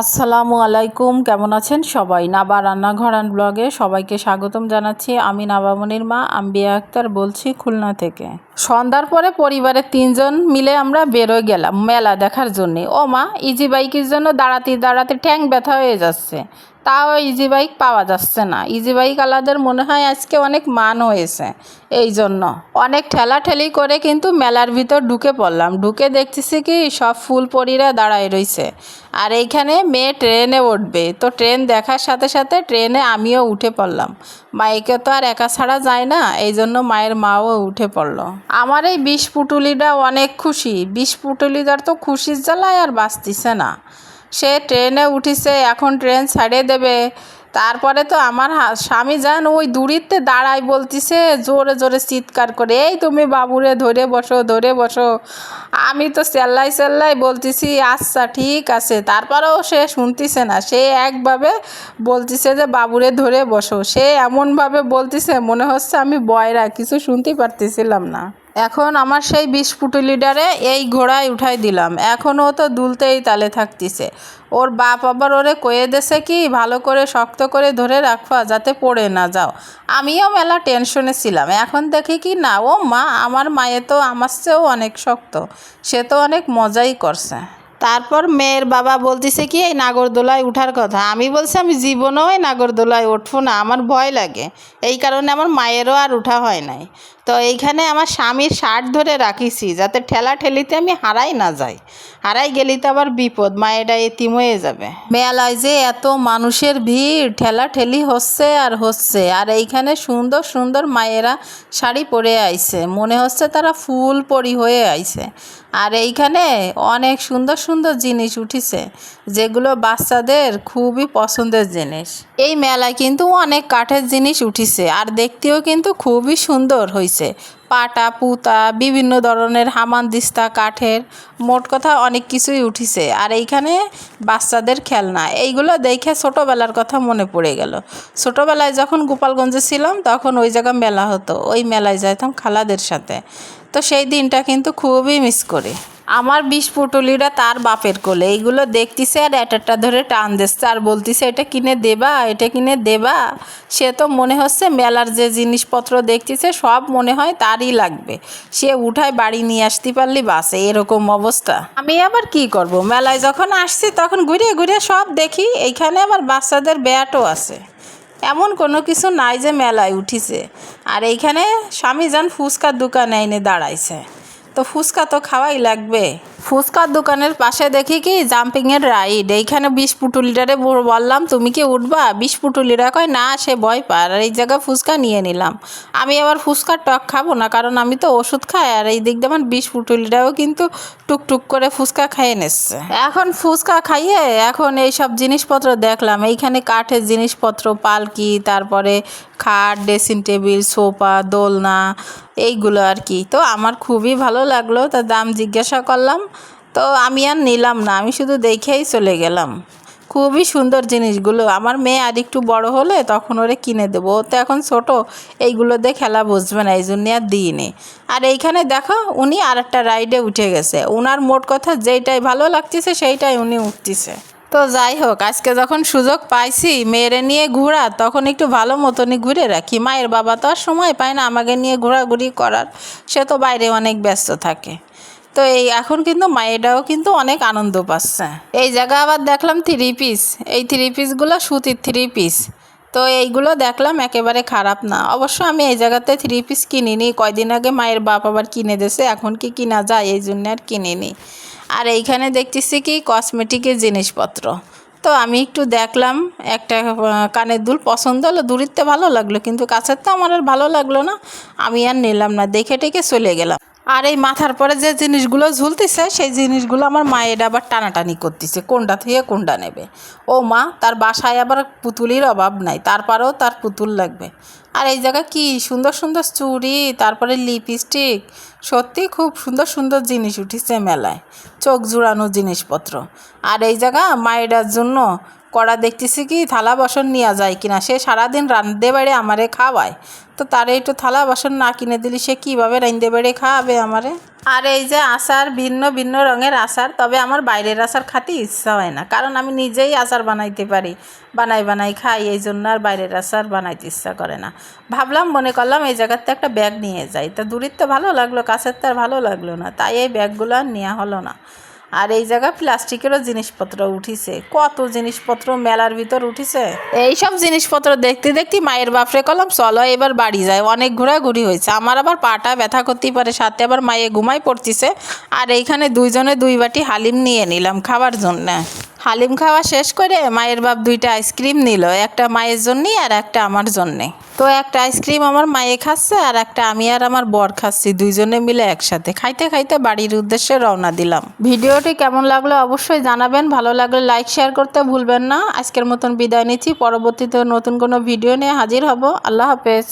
আসসালামু আলাইকুম, কেমন আছেন সবাই? নাবা রান্নাঘর অ্যান্ড ব্লগে সবাইকে স্বাগতম জানাচ্ছি। আমি নাবামনির মা আম্বিয়া আক্তার বলছি খুলনা থেকে। সন্ধ্যার পরে পরিবারের তিনজন মিলে আমরা বেরোয় গেলাম মেলা দেখার জন্যে। ও মা, ইজি বাইকের জন্য দাঁড়াতে দাঁড়াতে ট্যাঙ্ক ব্যথা হয়ে যাচ্ছে। তাও ইজি বাইক পাওয়া যাচ্ছে না। ইজি বাইক আলাদের মনে হয় আজকে অনেক মান হয়েছে। এই জন্য অনেক ঠেলাঠেলি করে কিন্তু মেলার ভিতর ঢুকে পড়লাম। ঢুকে দেখতেছি কি সব ফুল পরীরা দাঁড়ায় রইছে। আর এইখানে মেয়ে ট্রেনে উঠবে। তো ট্রেন দেখার সাথে সাথে ট্রেনে আমিও উঠে পড়লাম। মাইকে তো আর একা ছাড়া যায় না, এই জন্য মায়ের মাও উঠে পড়ল। আমার এই বিষ পুটুলিটা অনেক খুশি। বিষ পুটুলিটার তো খুশির জ্বালায় আর বাঁচতিছে না। সে ট্রেনে উঠিছে, এখন ট্রেন ছাড়িয়ে দেবে। তারপরে তো আমার স্বামী যান ওই দূরিতে দাঁড়ায় বলতিছে, জোরে জোরে চিৎকার করে, এই তুমি বাবুরে ধরে বসো ধরে বসো। আমি তো চেল্লাই চেল্লাই বলতেছি আচ্ছা ঠিক আছে। তারপরেও সে শুনতিছে না। সে একভাবে বলতিছে যে, বাবুরে ধরে বসো। সে এমনভাবে বলতিছে, মনে হচ্ছে আমি বয়রা, কিছু শুনতে পারতেছিলাম না। এখন আমার সেই বিশ পুটুলিডারে এই ঘোড়ায় উঠাই দিলাম। এখনও তো দুলতেই তালে থাকতিছে। ওর বাপ আবার ওরে কয়ে দেছে কি, ভালো করে শক্ত করে ধরে রাখবা যাতে পড়ে না যাও। আমিও মেলা টেনশনে ছিলাম। এখন দেখি কি না, ও মা, আমার মায়ে তো আমার চেয়েও অনেক শক্ত। সে তো অনেক মজাই করছে। তারপর মেয়ের বাবা বলতেছে কি, এই নাগরদোলায় উঠার কথা। আমি বলছি, আমি জীবনেও এই নাগরদোলায় উঠবো না, আমার ভয় লাগে। এই কারণে আমার মায়েরও আর উঠা হয় নাই। তো এইখানে আমার স্বামীর শার্ট ধরে রাখিছি, যাতে ঠেলা ঠেলিতে আমি হারাই না যাই। হারাই গেলি তো আবার বিপদ, মায়েরা এতিম হয়ে যাবে। মেলায় যে এত মানুষের ভিড় ঠেলা ঠেলি হচ্ছে আর হচ্ছে, আর এইখানে সুন্দর সুন্দর মায়েরা শাড়ি পরে আইছে। মনে হচ্ছে তারা ফুল পরি হয়ে আইছে। আর এইখানে অনেক সুন্দর সুন্দর জিনিস উঠিছে, যেগুলো বাচ্চাদের খুবই পছন্দের জিনিস। এই মেলায় কিন্তু অনেক কাঠের জিনিস উঠিছে, আর দেখতেও কিন্তু খুবই সুন্দর হয়েছে পাটা, পুতা, বিভিন্ন ধরনের হামানদিস্তা, কাঠের, মোট কথা অনেক কিছুই উঠিছে। আর এইখানে বাচ্চাদের খেলনা, এইগুলো দেখে ছোটোবেলার কথা মনে পড়ে গেল। ছোটোবেলায় যখন গোপালগঞ্জে ছিলাম, তখন ওই জায়গা মেলা হতো, ওই মেলায় যাইতাম খালাদের সাথে। তো সেই দিনটা কিন্তু খুবই মিস করি। আমার বিষ পুটুলিরা তার বাপের কোলে। এইগুলো দেখতিছে আর একটা ধরে টান দিচ্ছে আর বলতিছে, এটা কিনে দেবা? এটা কিনে দেবা? সে তো মনে হচ্ছে মেলার যে জিনিসপত্র দেখতিছে, সব মনে হয় তারই লাগবে। সে উঠায় বাড়ি নিয়ে আসতে পারলি, বাসে, এরকম অবস্থা। আমি আবার কি করব? মেলায় যখন আসছি, তখন ঘুরে ঘুরে সব দেখি, এইখানে আমার বাচ্চাদের ব্যাটও আছে। এমন কোনো কিছু নাই যে মেলায় উঠিছে। আর এইখানে স্বামী যান ফুচকার দোকানে এনে দাঁড়াইছে। তো ফুচকা তো খাওয়াই লাগবে। ফুচকার দোকানের পাশে দেখি কি জাম্পিংয়ের রাইড। এইখানে বিষ পুটুলিটারে বল- বললাম, তুমি কি উঠবা? বিষ পুটুলিরা কয়, না, সে ভয় পায়। আর এই জায়গায় ফুচকা নিয়ে নিলাম। আমি আবার ফুচকার টক খাব না, কারণ আমি তো ওষুধ খাই, আর এই দিক দিয়ে বিষ পুটুলিটাও কিন্তু টুকটুক করে ফুচকা খাইয়ে নিচ্ছে। এখন ফুচকা খাইয়ে, এখন এই সব জিনিসপত্র দেখলাম। এইখানে কাঠের জিনিসপত্র, পালকি, তারপরে খাট, ড্রেসিং টেবিল, সোফা, দোলনা এইগুলো আর কি। তো আমার খুবই ভালো লাগল, তা দাম জিজ্ঞাসা করলাম, তো আমি আর নিলাম না, আমি শুধু দেখেই চলে গেলাম। খুবই সুন্দর জিনিসগুলো। আমার মেয়ে আর একটু বড় হলে তখন ওরে কিনে দেবো। ও তো এখন ছোট এইগুলো দিয়ে খেলা বুঝবে না এই জন্যে আর দিইনি। আর এইখানে দেখো, উনি আর একটা রাইডে উঠে গেছে। ওনার মোট কথা যেইটাই ভালো লাগতেছে, সেইটাই উনি উঠতেছে। তো যাই হোক, আজকে যখন সুযোগ পাইছি মেয়েরে নিয়ে ঘোরা, তখন একটু ভালো মতনই ঘুরে রাখি। মায়ের বাবা তো আর সময় পায় না আমাকে নিয়ে ঘোরাঘুরি করার, সে তো বাইরে অনেক ব্যস্ত থাকে। তো এই এখন কিন্তু মায়েরাও কিন্তু অনেক আনন্দ পাচ্ছে। এই জায়গা আবার দেখলাম থ্রি পিস এই থ্রি পিসগুলো সুতির থ্রি পিস তো এইগুলো দেখলাম একেবারে খারাপ না। অবশ্য আমি এই জায়গাতে থ্রি পিস কিনিনি, কয়দিন আগে মায়ের বাপ আবার কিনে দিয়েছে, এখন কি কিনা যায় এই জন্য আর কিনিনি। আর এইখানে দেখতেছি কি কসমেটিকের জিনিসপত্র। তো আমি একটু দেখলাম, একটা কানের দুল পছন্দ হলো দূরিতে ভালো লাগল, কিন্তু কাছের তো আমার আর ভালো লাগল না। আমি আর নিলাম না, দেখে টেকে চলে গেলাম। আর এই মাথার পরে যে জিনিসগুলো ঝুলতেছে, সেই জিনিসগুলো আমার মায়ের আবার টানাটানি করতেছে কোনটা থেকে কোনটা নেবে। ও মা, তার বাসায় আবার পুতুলির অভাব নাই, তারপরেও তার পুতুল লাগবে। আর এই জায়গায় কি সুন্দর সুন্দর চুড়ি, তারপরে লিপস্টিক, সত্যি খুব সুন্দর সুন্দর জিনিস উঠেছে মেলায়, চোখ জুড়ানো জিনিসপত্র। আর এই জায়গা মায়েরার জন্য কড়া দেখতেছি কি, থালা বাসন নেওয়া যায় কিনা। সে সারাদিন রান্ধতে বেড়ে আমারে খাওয়ায়। তো তারে একটু থালা বাসন না কিনে দিলি সে কীভাবে রান্ধতে বেড়ে খাওয়াবে আমারে? আর এই যে আচার ভিন্ন ভিন্ন রঙের আচার, তবে আমার বাইরের আচার খাতে ইচ্ছা হয় না। কারণ আমি নিজেই আচার বানাইতে পারি। বানাই বানাই খাই, এই জন্য আর বাইরের আচার বানাইতে ইচ্ছা করে না। ভাবলাম, মনে করলাম এই জায়গাতে একটা ব্যাগ নিয়ে যাই। তা দূরের তো ভালো লাগল কাছের তো আর ভালো লাগল না। তাই এই ব্যাগগুলো আর নেওয়া হলো না। আর এই জায়গায় প্লাস্টিকেরও জিনিসপত্র উঠিছে। কত জিনিসপত্র মেলার ভিতর উঠিছে? এইসব জিনিসপত্র দেখতে দেখতে মায়ের বাপরে কলম, চলো এবার বাড়ি যায়। অনেক ঘোরাঘুরি হয়েছে। আমার আবার পাটা ব্যথা করতেই পারে, সাথে আবার মায়ে ঘুমাই পড়তিছে। আর এইখানে দুইজনে দুই বাটি হালিম নিয়ে নিলাম খাবার জন্য। হালিম খাওয়া শেষ করে মায়ের বাপ দুইটা আইসক্রিম নিল, একটা মায়ের জন্যে আর একটা আমার জন্যে। তো একটা আইসক্রিম আমার মায়ে খাচ্ছে আর একটা আমি আর আমার বর খাচ্ছি, দুইজনে মিলে একসাথে। খাইতে খাইতে বাড়ির উদ্দেশ্যে রওনা দিলাম। ভিডিওটি কেমন লাগল অবশ্যই জানাবেন, ভালো লাগলে লাইক, শেয়ার করতে ভুলবেন না। আজকের মতন বিদায় নিচ্ছি, পরবর্তীতে নতুন কোনো ভিডিও নিয়ে হাজির হব। আল্লাহ হাফেজ।